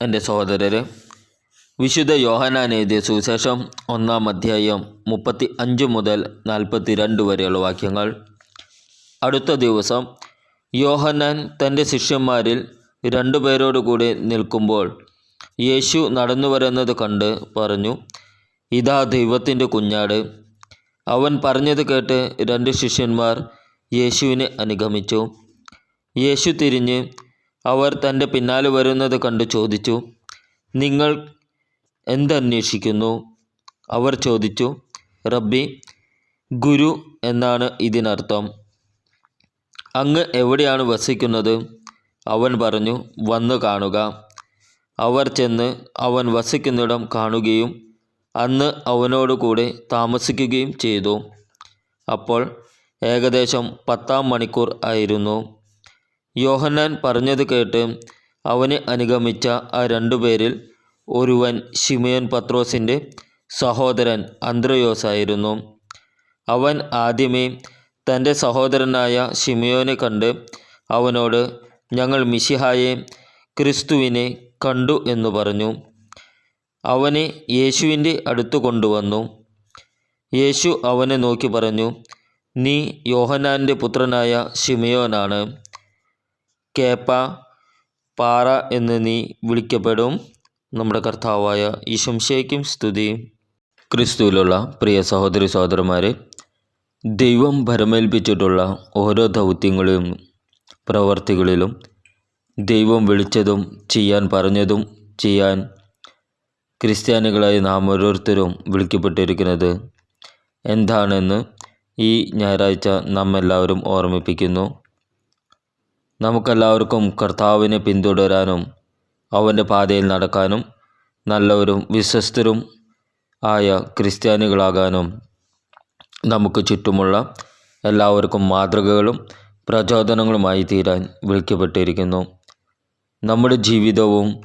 എന്റെ സഹോദരരെ വിശുദ്ധ യോഹനാൻ എഴുതിയ സുവിശേഷം ഒന്നാം അധ്യായം മുപ്പത്തി അഞ്ച് മുതൽ നാൽപ്പത്തി രണ്ട് വരെയുള്ള വാക്യങ്ങൾ. അടുത്ത ദിവസം യോഹനാൻ തന്റെ ശിഷ്യന്മാരിൽ രണ്ടുപേരോടുകൂടി നിൽക്കുമ്പോൾ യേശു നടന്നു വരുന്നത് കണ്ട് പറഞ്ഞു ഇതാ ദൈവത്തിന്റെ കുഞ്ഞാട്. അവൻ പറഞ്ഞത് കേട്ട് രണ്ട് ശിഷ്യന്മാർ യേശുവിനെ അനുഗമിച്ചു. യേശു തിരിഞ്ഞ് അവർ തന്റെ പിന്നാലെ വരുന്നത് കണ്ട് ചോദിച്ചു നിങ്ങൾ എന്തന്വേഷിക്കുന്നു? അവർ ചോദിച്ചു റബ്ബി ഗുരു എന്നാണ് ഇതിനർത്ഥം. അങ്ങ് എവിടെയാണ് വസിക്കുന്നത്? അവൻ പറഞ്ഞു വന്നു കാണുക. അവർ ചെന്ന് അവൻ വസിക്കുന്നിടം കാണുകയും അന്ന് അവനോട് കൂടെ താമസിക്കുകയും ചെയ്തു. അപ്പോൾ ഏകദേശം പത്താം മണിക്കൂർ ആയിരുന്നു. യോഹന്നാൻ പറഞ്ഞത് കേട്ട് അവനെ അനുഗമിച്ച ആ രണ്ടുപേരിൽ ഒരുവൻ ഷിമയൻ പത്രോസിന്റെ സഹോദരൻ അന്ത്രയോസായിരുന്നു അവൻ ആദ്യമേ തന്റെ സഹോദരനായ ഷിമയോനെ കണ്ട് അവനോട് ഞങ്ങൾ മിശിഹായെ ക്രിസ്തുവിനെ കണ്ടു എന്ന് പറഞ്ഞു. അവനെ യേശുവിന്റെ അടുത്ത് കൊണ്ടുവന്നു. യേശു അവനെ നോക്കി പറഞ്ഞു നീ യോഹനാന്റെ പുത്രനായ ഷിമയോനാണ് കേപ്പ പാറ എന്ന് നീ വിളിക്കപ്പെടും. നമ്മുടെ കർത്താവായ ഈശംശയ്ക്കും സ്തുതി. ക്രിസ്തുവിലുള്ള പ്രിയ സഹോദരി സഹോദരന്മാരെ ദൈവം ഭരമേൽപ്പിച്ചിട്ടുള്ള ഓരോ ദൗത്യങ്ങളിലും പ്രവർത്തികളിലും ദൈവം വിളിച്ചതും ചെയ്യാൻ പറഞ്ഞതും ചെയ്യാൻ ക്രിസ്ത്യാനികളായി നാം ഓരോരുത്തരും വിളിക്കപ്പെട്ടിരിക്കുന്നത് എന്താണെന്ന് ഈ ഞായറാഴ്ച നാം എല്ലാവരും ഓർമ്മിപ്പിക്കുന്നു. നമുക്കെല്ലാവർക്കും കർത്താവിനെ പിന്തുടരാനും അവന്റെ പാതയിൽ നടക്കാനും നല്ലവരും വിശ്വസ്തരും ആയ ക്രിസ്ത്യാനികളാകാനും നമുക്ക് ചുറ്റുമുള്ള എല്ലാവർക്കും മാതൃകകളും പ്രചോദനങ്ങളുമായി തീരാൻ വിളിക്കപ്പെട്ടിരിക്കുന്നു. നമ്മുടെ ജീവിതവും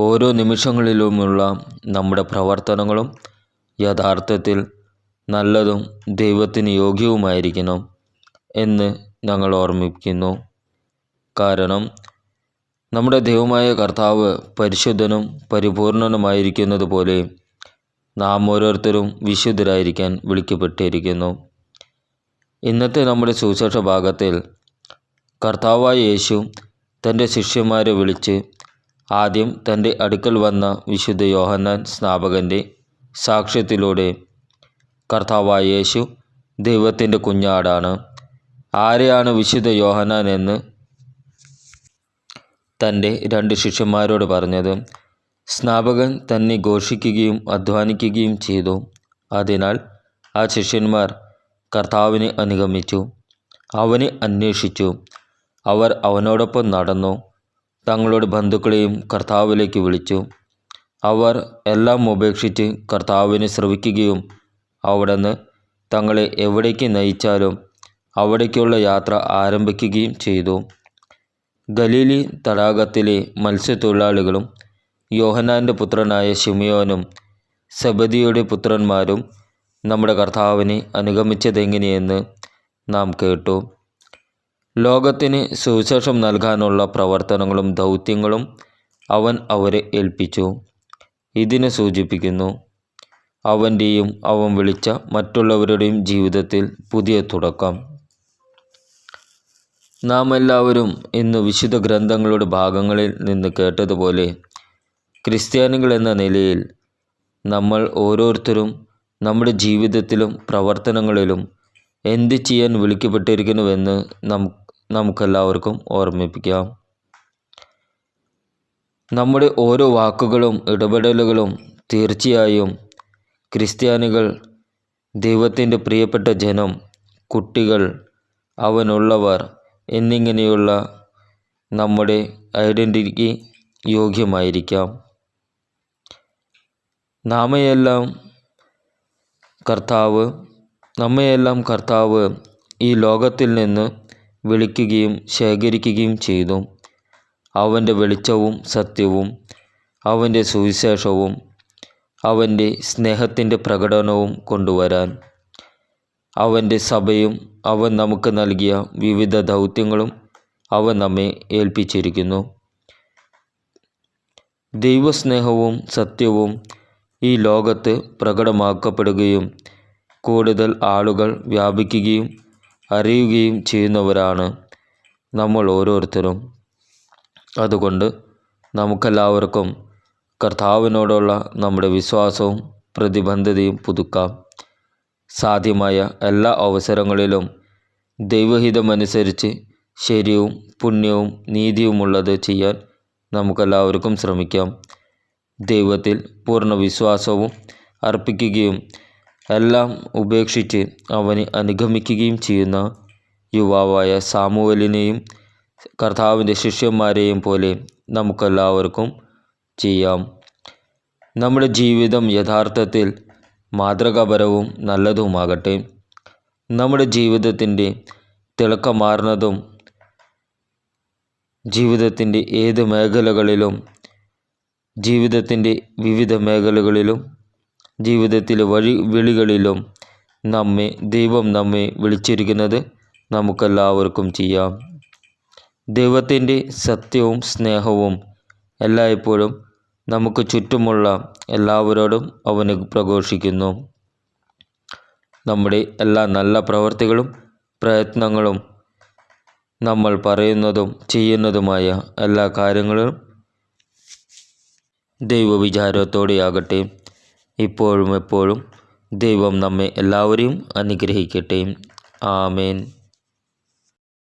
ഓരോ നിമിഷങ്ങളിലുമുള്ള നമ്മുടെ പ്രവർത്തനങ്ങളും യഥാർത്ഥത്തിൽ നല്ലതും ദൈവത്തിന് യോഗ്യവുമായിരിക്കണം എന്ന് ഞങ്ങൾ ഓർമ്മിപ്പിക്കുന്നു കാരണം നമ്മുടെ ദൈവമായ കർത്താവ് പരിശുദ്ധനും പരിപൂർണനുമായിരിക്കുന്നത് പോലെ നാം ഓരോരുത്തരും വിശുദ്ധരായിരിക്കാൻ വിളിക്കപ്പെട്ടിരിക്കുന്നു. ഇന്നത്തെ നമ്മുടെ സുവിശേഷ ഭാഗത്തിൽ കർത്താവായ യേശു തന്റെ ശിഷ്യന്മാരെ വിളിച്ച് ആദ്യം തന്റെ അടുക്കൽ വന്ന വിശുദ്ധ യോഹന്നാൻ സ്നാപകന്റെ സാക്ഷ്യത്തിലൂടെ കർത്താവായ യേശു ദൈവത്തിന്റെ കുഞ്ഞാടാണ്. ആരെയാണ് വിശുദ്ധ യോഹന്നാൻ എന്ന് തന്റെ രണ്ട് ശിഷ്യന്മാരോട് പറഞ്ഞത് സ്നാപകൻ തന്നെ ഘോഷിക്കുകയും അധ്വാനിക്കുകയും ചെയ്തു. അതിനാൽ ആ ശിഷ്യന്മാർ കർത്താവിനെ അനുഗമിച്ചു. അവനെ അന്വേഷിച്ചു. അവർ അവനോടൊപ്പം നടന്നു. തങ്ങളുടെ ബന്ധുക്കളെയും കർത്താവിലേക്ക് വിളിച്ചു. അവർ എല്ലാം ഉപേക്ഷിച്ച് കർത്താവിനെ ശ്രവിക്കുകയും അവിടുന്ന് തങ്ങളെ എവിടേക്ക് നയിച്ചാലും അവിടേക്കുള്ള യാത്ര ആരംഭിക്കുകയും ചെയ്തു. ഗലീലി തടാകത്തിലെ മത്സ്യത്തൊഴിലാളികളും യോഹനാന്റെ പുത്രനായ ഷിമിയോനും സബദിയുടെ പുത്രന്മാരും നമ്മുടെ കർത്താവിനെ അനുഗമിച്ചതെങ്ങനെയെന്ന് നാം കേട്ടു. ലോകത്തിന് സുവിശേഷം നൽകാനുള്ള പ്രവർത്തനങ്ങളും ദൗത്യങ്ങളും അവൻ അവരെ ഏൽപ്പിച്ചു. ഇതിനെ സൂചിപ്പിക്കുന്നു അവന്റെയും അവൻ വിളിച്ച മറ്റുള്ളവരുടെയും ജീവിതത്തിൽ പുതിയ തുടക്കം. നാം എല്ലാവരും ഇന്ന് വിശുദ്ധ ഗ്രന്ഥങ്ങളുടെ ഭാഗങ്ങളിൽ നിന്ന് കേട്ടതുപോലെ ക്രിസ്ത്യാനികൾ എന്ന നിലയിൽ നമ്മൾ ഓരോരുത്തരും നമ്മുടെ ജീവിതത്തിലും പ്രവർത്തനങ്ങളിലും എന്ത് ചെയ്യാൻ വിളിക്കപ്പെട്ടിരിക്കുന്നുവെന്ന് നം നമുക്കെല്ലാവർക്കും ഓർമ്മിപ്പിക്കാം. നമ്മുടെ ഓരോ വാക്കുകളും ഇടപെടലുകളും തീർച്ചയായും ക്രിസ്ത്യാനികൾ ദൈവത്തിന്റെ പ്രിയപ്പെട്ട ജനം കുട്ടികൾ അവനുള്ളവർ എന്നിങ്ങനെയുള്ള നമ്മുടെ ഐഡന്റിറ്റിക്ക് യോഗ്യമായിരിക്കാം. നാമയെല്ലാം കർത്താവ് നമ്മയെല്ലാം കർത്താവ് ഈ ലോകത്തിൽ നിന്ന് വിളിക്കുകയും ശേഖരിക്കുകയും ചെയ്തു. അവന്റെ വെളിച്ചവും സത്യവും അവന്റെ സുവിശേഷവും അവന്റെ സ്നേഹത്തിന്റെ പ്രകടനവും കൊണ്ടുവരാൻ. അവന്റെ സഭയും അവൻ നമുക്ക് നൽകിയ വിവിധ ദൗത്യങ്ങളും അവൻ നമ്മെ ഏൽപ്പിച്ചിരിക്കുന്നു. ദൈവസ്നേഹവും സത്യവും ഈ ലോകത്ത് പ്രകടമാക്കപ്പെടുകയും കൂടുതൽ ആളുകൾ വ്യാപിക്കുകയും അറിയുകയും ചെയ്യുന്നവരാണ് നമ്മൾ ഓരോരുത്തരും. അതുകൊണ്ട് നമുക്കെല്ലാവർക്കും കർത്താവിനോടുള്ള നമ്മുടെ വിശ്വാസവും പ്രതിബദ്ധതയും പുതുക്കാം. സാധ്യമായ എല്ലാ അവസരങ്ങളിലും ദൈവഹിതമനുസരിച്ച് ശരിയും പുണ്യവും നീതിയുമുള്ളത് ചെയ്യാൻ നമുക്കെല്ലാവർക്കും ശ്രമിക്കാം. ദൈവത്തിൽ പൂർണ വിശ്വാസവും അർപ്പിക്കുകയും എല്ലാം ഉപേക്ഷിച്ച് അവനെ അനുഗമിക്കുകയും ചെയ്യുന്ന യുവാവായ സാമുവലിനെയും കർത്താവിന്റെ ശിഷ്യന്മാരെയും പോലെ നമുക്കെല്ലാവർക്കും ചെയ്യാം. നമ്മുടെ ജീവിതം യഥാർത്ഥത്തിൽ മാതൃകാപരവും നല്ലതുമാകട്ടെ. നമ്മുടെ ജീവിതത്തിന്റെ തിളക്കമാർന്നതും ജീവിതത്തിന്റെ ഏത് മേഖലകളിലും ജീവിതത്തിന്റെ വിവിധ മേഖലകളിലും ജീവിതത്തിലെ വഴി വിളികളിലും നമ്മെ ദൈവം നമ്മെ വിളിച്ചിരിക്കുന്നത് നമുക്കെല്ലാവർക്കും ചെയ്യാം. ദൈവത്തിന്റെ സത്യവും സ്നേഹവും എല്ലായ്പ്പോഴും നമുക്ക് ചുറ്റുമുള്ള എല്ലാവരോടും അവന് പ്രഘോഷിക്കുന്നു. നമ്മുടെ എല്ലാ നല്ല പ്രവർത്തികളും പ്രയത്നങ്ങളും നമ്മൾ പറയുന്നതും ചെയ്യുന്നതുമായ എല്ലാ കാര്യങ്ങളും ദൈവവിചാരത്തോടെയാകട്ടെ ഇപ്പോഴും എപ്പോഴും ദൈവം നമ്മെ എല്ലാവരെയും അനുഗ്രഹിക്കട്ടെ. ആമേൻ.